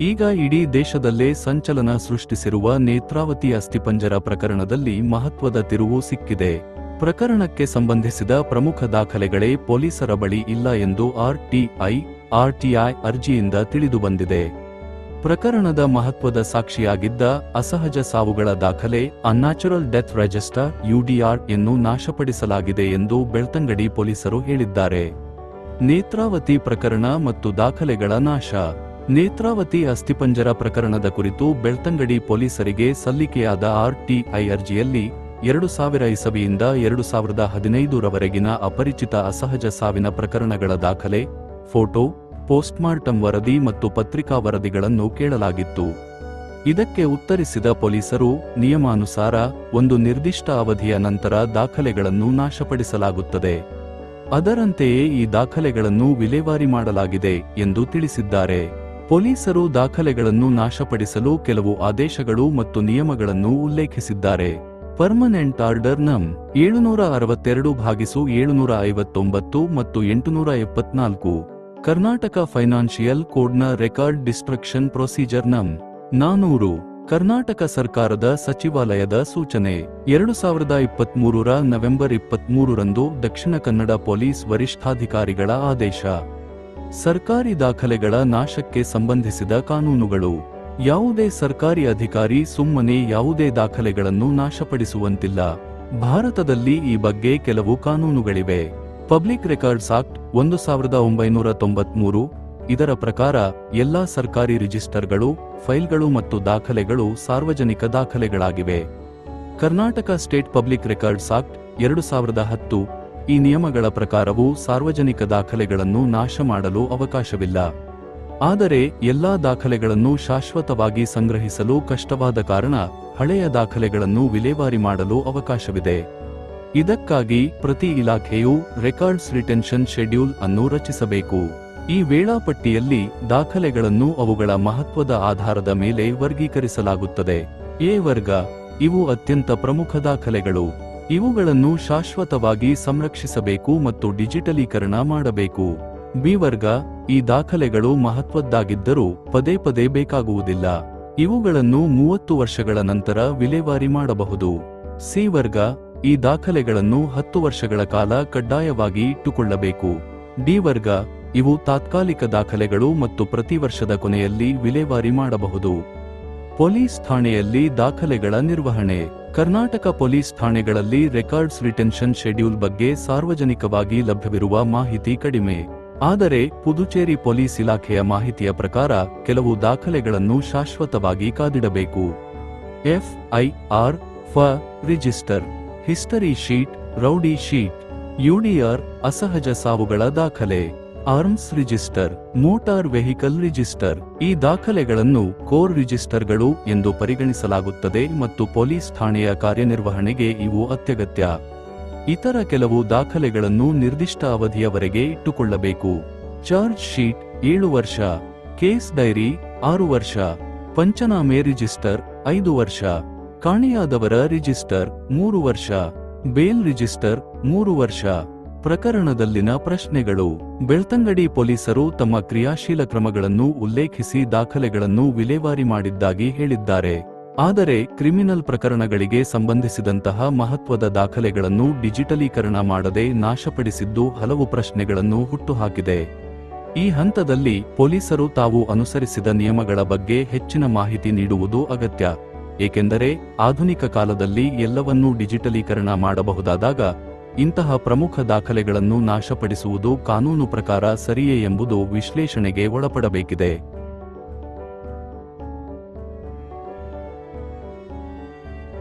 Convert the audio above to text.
ಈಗ ಇಡೀ ದೇಶದಲ್ಲೇ ಸಂಚಲನ ಸೃಷ್ಟಿಸಿರುವ ನೇತ್ರಾವತಿ ಅಸ್ಥಿಪಂಜರ ಪ್ರಕರಣದಲ್ಲಿ ಮಹತ್ವದ ತಿರುವು ಸಿಕ್ಕಿದೆ. ಪ್ರಕರಣಕ್ಕೆ ಸಂಬಂಧಿಸಿದ ಪ್ರಮುಖ ದಾಖಲೆಗಳೇ ಪೊಲೀಸರ ಬಳಿ ಇಲ್ಲ ಎಂದು ಆರ್ಟಿಐ ಆರ್ಟಿಐ ಅರ್ಜಿಯಿಂದ ತಿಳಿದುಬಂದಿದೆ ಪ್ರಕರಣದ ಮಹತ್ವದ ಸಾಕ್ಷಿಯಾಗಿದ್ದ ಅಸಹಜ ಸಾವುಗಳ ದಾಖಲೆ ಅನ್ಯಾಚುರಲ್ ಡೆತ್ ರಿಜಿಸ್ಟರ್ ಯುಡಿಆರ್ ಎನ್ನು ನಾಶಪಡಿಸಲಾಗಿದೆ ಎಂದು ಬೆಳ್ತಂಗಡಿ ಪೊಲೀಸರು ಹೇಳಿದ್ದಾರೆ. ನೇತ್ರಾವತಿ ಪ್ರಕರಣ ಮತ್ತು ದಾಖಲೆಗಳ ನಾಶ. ನೇತ್ರಾವತಿ ಅಸ್ಥಿಪಂಜರ ಪ್ರಕರಣದ ಕುರಿತು ಬೆಳ್ತಂಗಡಿ ಪೊಲೀಸರಿಗೆ ಸಲ್ಲಿಕೆಯಾದ ಆರ್ಟಿಐ ಅರ್ಜಿಯಲ್ಲಿ ಎರಡು ಸಾವಿರ ಇಸವಿಯಿಂದ ಎರಡು ಸಾವಿರದ ಹದಿನೈದರವರೆಗಿನ ಅಪರಿಚಿತ ಅಸಹಜ ಸಾವಿನ ಪ್ರಕರಣಗಳ ದಾಖಲೆ, ಫೋಟೋ, ಪೋಸ್ಟ್ಮಾರ್ಟಂ ವರದಿ ಮತ್ತು ಪತ್ರಿಕಾ ವರದಿಗಳನ್ನು ಕೇಳಲಾಗಿತ್ತು. ಇದಕ್ಕೆ ಉತ್ತರಿಸಿದ ಪೊಲೀಸರು, ನಿಯಮಾನುಸಾರ ಒಂದು ನಿರ್ದಿಷ್ಟ ಅವಧಿಯ ನಂತರ ದಾಖಲೆಗಳನ್ನು ನಾಶಪಡಿಸಲಾಗುತ್ತದೆ. ಅದರಂತೆಯೇ ಈ ದಾಖಲೆಗಳನ್ನು ವಿಲೇವಾರಿ ಮಾಡಲಾಗಿದೆ ಎಂದು ತಿಳಿಸಿದ್ದಾರೆ. ಪೊಲೀಸರು ದಾಖಲೆಗಳನ್ನು ನಾಶಪಡಿಸಲು ಕೆಲವು ಆದೇಶಗಳು ಮತ್ತು ನಿಯಮಗಳನ್ನು ಉಲ್ಲೇಖಿಸಿದ್ದಾರೆ. ಪರ್ಮನೆಂಟ್ ಆರ್ಡರ್ ನಂ ಏಳುನೂರ ಅರವತ್ತೆರಡು ಭಾಗಿಸು ಏಳುನೂರ ಐವತ್ತೊಂಬತ್ತು ಮತ್ತು ಎಂಟುನೂರ ಎಪ್ಪತ್ನಾಲ್ಕು ಕರ್ನಾಟಕ ಫೈನಾನ್ಷಿಯಲ್ ಕೋಡ್ನ ರೆಕಾರ್ಡ್ ಡಿಸ್ಟ್ರಕ್ಷನ್ ಪ್ರೊಸೀಜರ್ ನಂ ನಾನೂರು. ಕರ್ನಾಟಕ ಸರ್ಕಾರದ ಸಚಿವಾಲಯದ ಸೂಚನೆ ಎರಡು ಸಾವಿರದ ಇಪ್ಪತ್ಮೂರರ ನವೆಂಬರ್ ಇಪ್ಪತ್ಮೂರರಂದು ದಕ್ಷಿಣ ಕನ್ನಡ ಪೊಲೀಸ್ ವರಿಷ್ಠಾಧಿಕಾರಿಗಳ ಆದೇಶ. ಸರ್ಕಾರಿ ದಾಖಲೆಗಳ ನಾಶಕ್ಕೆ ಸಂಬಂಧಿಸಿದ ಕಾನೂನುಗಳು. ಯಾವುದೇ ಸರ್ಕಾರಿ ಅಧಿಕಾರಿ ಸುಮ್ಮನೆ ಯಾವುದೇ ದಾಖಲೆಗಳನ್ನು ನಾಶಪಡಿಸುವಂತಿಲ್ಲ. ಭಾರತದಲ್ಲಿ ಈ ಬಗ್ಗೆ ಕೆಲವು ಕಾನೂನುಗಳಿವೆ. ಪಬ್ಲಿಕ್ ರೆಕಾರ್ಡ್ಸ್ ಆಕ್ಟ್ ಒಂದು ಸಾವಿರದ ಒಂಬೈನೂರ ತೊಂಬತ್ಮೂರು, ಇದರ ಪ್ರಕಾರ ಎಲ್ಲಾ ಸರ್ಕಾರಿ ರಿಜಿಸ್ಟರ್ಗಳು, ಫೈಲ್ಗಳು ಮತ್ತು ದಾಖಲೆಗಳು ಸಾರ್ವಜನಿಕ ದಾಖಲೆಗಳಾಗಿವೆ. Karnataka state public records act ಎರಡು ಸಾವಿರದ ಹತ್ತು ಈ ನಿಯಮಗಳ ಪ್ರಕಾರವು ಸಾರ್ವಜನಿಕ ದಾಖಲೆಗಳನ್ನು ನಾಶ ಮಾಡಲು ಅವಕಾಶವಿಲ್ಲ. ಆದರೆ ಎಲ್ಲಾ ದಾಖಲೆಗಳನ್ನು ಶಾಶ್ವತವಾಗಿ ಸಂಗ್ರಹಿಸಲು ಕಷ್ಟವಾದ ಕಾರಣ ಹಳೆಯ ದಾಖಲೆಗಳನ್ನು ವಿಲೇವಾರಿ ಮಾಡಲು ಅವಕಾಶವಿದೆ. ಇದಕ್ಕಾಗಿ ಪ್ರತಿ ಇಲಾಖೆಯು ರೆಕಾರ್ಡ್ಸ್ ರಿಟೆನ್ಷನ್ ಶೆಡ್ಯೂಲ್ ಅನ್ನು ರಚಿಸಬೇಕು. ಈ ವೇಳಾಪಟ್ಟಿಯಲ್ಲಿ ದಾಖಲೆಗಳನ್ನು ಅವುಗಳ ಮಹತ್ವದ ಆಧಾರದ ಮೇಲೆ ವರ್ಗೀಕರಿಸಲಾಗುತ್ತದೆ. ಎ ವರ್ಗ, ಇವು ಅತ್ಯಂತ ಪ್ರಮುಖ ದಾಖಲೆಗಳು. ಇವುಗಳನ್ನು ಶಾಶ್ವತವಾಗಿ ಸಂರಕ್ಷಿಸಬೇಕು ಮತ್ತು ಡಿಜಿಟಲೀಕರಣ ಮಾಡಬೇಕು. ಬಿ ವರ್ಗ, ಈ ದಾಖಲೆಗಳು ಮಹತ್ವದ್ದಾಗಿದ್ದರೂ ಪದೇ ಪದೇ ಬೇಕಾಗುವುದಿಲ್ಲ. ಇವುಗಳನ್ನು ಮೂವತ್ತು ವರ್ಷಗಳ ನಂತರ ವಿಲೇವಾರಿ ಮಾಡಬಹುದು. ಸಿ ವರ್ಗ, ಈ ದಾಖಲೆಗಳನ್ನು ಹತ್ತು ವರ್ಷಗಳ ಕಾಲ ಕಡ್ಡಾಯವಾಗಿ ಇಟ್ಟುಕೊಳ್ಳಬೇಕು. ಡಿ ವರ್ಗ, ಇವು ತಾತ್ಕಾಲಿಕ ದಾಖಲೆಗಳು ಮತ್ತು ಪ್ರತಿ ವರ್ಷದ ಕೊನೆಯಲ್ಲಿ ವಿಲೇವಾರಿ ಮಾಡಬಹುದು. ಪೊಲೀಸ್ ಠಾಣೆಯಲ್ಲಿ ದಾಖಲೆಗಳ ನಿರ್ವಹಣೆ. ಕರ್ನಾಟಕ ಪೊಲೀಸ್ ಠಾಣೆಗಳಲ್ಲಿ ರೆಕಾರ್ಡ್ಸ್ ರಿಟೆನ್ಷನ್ ಶೆಡ್ಯೂಲ್ ಬಗ್ಗೆ ಸಾರ್ವಜನಿಕವಾಗಿ ಲಭ್ಯವಿರುವ ಮಾಹಿತಿ ಕಡಿಮೆ. ಆದರೆ, ಪುದುಚೇರಿ ಪೊಲೀಸ್ ಇಲಾಖೆಯ ಮಾಹಿತಿಯ ಪ್ರಕಾರ, ಕೆಲವು ದಾಖಲೆಗಳನ್ನು ಶಾಶ್ವತವಾಗಿ ಕಾದಿಡಬೇಕು. ಎಫ್ಐಆರ್, ಫ, register, history sheet, rowdy sheet, UDR, ಅಸಹಜ ಸಾವುಗಳ ದಾಖಲೆ. Arms register motor vehicle register ಈ ದಾಖಲೆಗಳನ್ನು ಕೋರ್ ರಿಜಿಸ್ಟರ್ಗಳು ಎಂದು ಪರಿಗಣಿಸಲಾಗುತ್ತದೆ ಮತ್ತು ಪೊಲೀಸ್ ಠಾಣೆಯ ಕಾರ್ಯನಿರ್ವಹಣೆಗೆ ಇವು ಅತ್ಯಗತ್ಯ. ಇತರ ಕೆಲವು ದಾಖಲೆಗಳನ್ನು ನಿರ್ದಿಷ್ಟ ಅವಧಿಯವರೆಗೆ ಇಟ್ಟುಕೊಳ್ಳಬೇಕು. ಚಾರ್ಜ್ ಶೀಟ್ ಏಳು ವರ್ಷ. ಕೇಸ್ ಡೈರಿ ಆರು ವರ್ಷ. ಪಂಚನಾಮೆ ರಿಜಿಸ್ಟರ್ ಐದು ವರ್ಷ. ಕಾಣೆಯಾದವರ ರಿಜಿಸ್ಟರ್ ಮೂರು ವರ್ಷ. ಬೇಲ್ ರಿಜಿಸ್ಟರ್ ಮೂರು ವರ್ಷ. ಪ್ರಕರಣದಲ್ಲಿನ ಪ್ರಶ್ನೆಗಳು. ಬೆಳ್ತಂಗಡಿ ಪೊಲೀಸರು ತಮ್ಮ ಕ್ರಿಯಾಶೀಲ ಕ್ರಮಗಳನ್ನು ಉಲ್ಲೇಖಿಸಿ ದಾಖಲೆಗಳನ್ನು ವಿಲೇವಾರಿ ಮಾಡಿದ್ದಾಗಿ ಹೇಳಿದ್ದಾರೆ. ಆದರೆ ಕ್ರಿಮಿನಲ್ ಪ್ರಕರಣಗಳಿಗೆ ಸಂಬಂಧಿಸಿದಂತಹ ಮಹತ್ವದ ದಾಖಲೆಗಳನ್ನು ಡಿಜಿಟಲೀಕರಣ ಮಾಡದೆ ನಾಶಪಡಿಸಿದ್ದು ಹಲವು ಪ್ರಶ್ನೆಗಳನ್ನು ಹುಟ್ಟುಹಾಕಿದೆ. ಈ ಹಂತದಲ್ಲಿ ಪೊಲೀಸರು ತಾವು ಅನುಸರಿಸಿದ ನಿಯಮಗಳ ಬಗ್ಗೆ ಹೆಚ್ಚಿನ ಮಾಹಿತಿ ನೀಡುವುದು ಅಗತ್ಯ. ಏಕೆಂದರೆ ಆಧುನಿಕ ಕಾಲದಲ್ಲಿ ಎಲ್ಲವನ್ನೂ ಡಿಜಿಟಲೀಕರಣ ಮಾಡಬಹುದಾದಾಗ ಇಂತಹ ಪ್ರಮುಖ ದಾಖಲೆಗಳನ್ನು ನಾಶಪಡಿಸುವುದು ಕಾನೂನು ಪ್ರಕಾರ ಸರಿಯೇ ಎಂಬುದು ವಿಶ್ಲೇಷಣೆಗೆ ಒಳಪಡಬೇಕಿದೆ.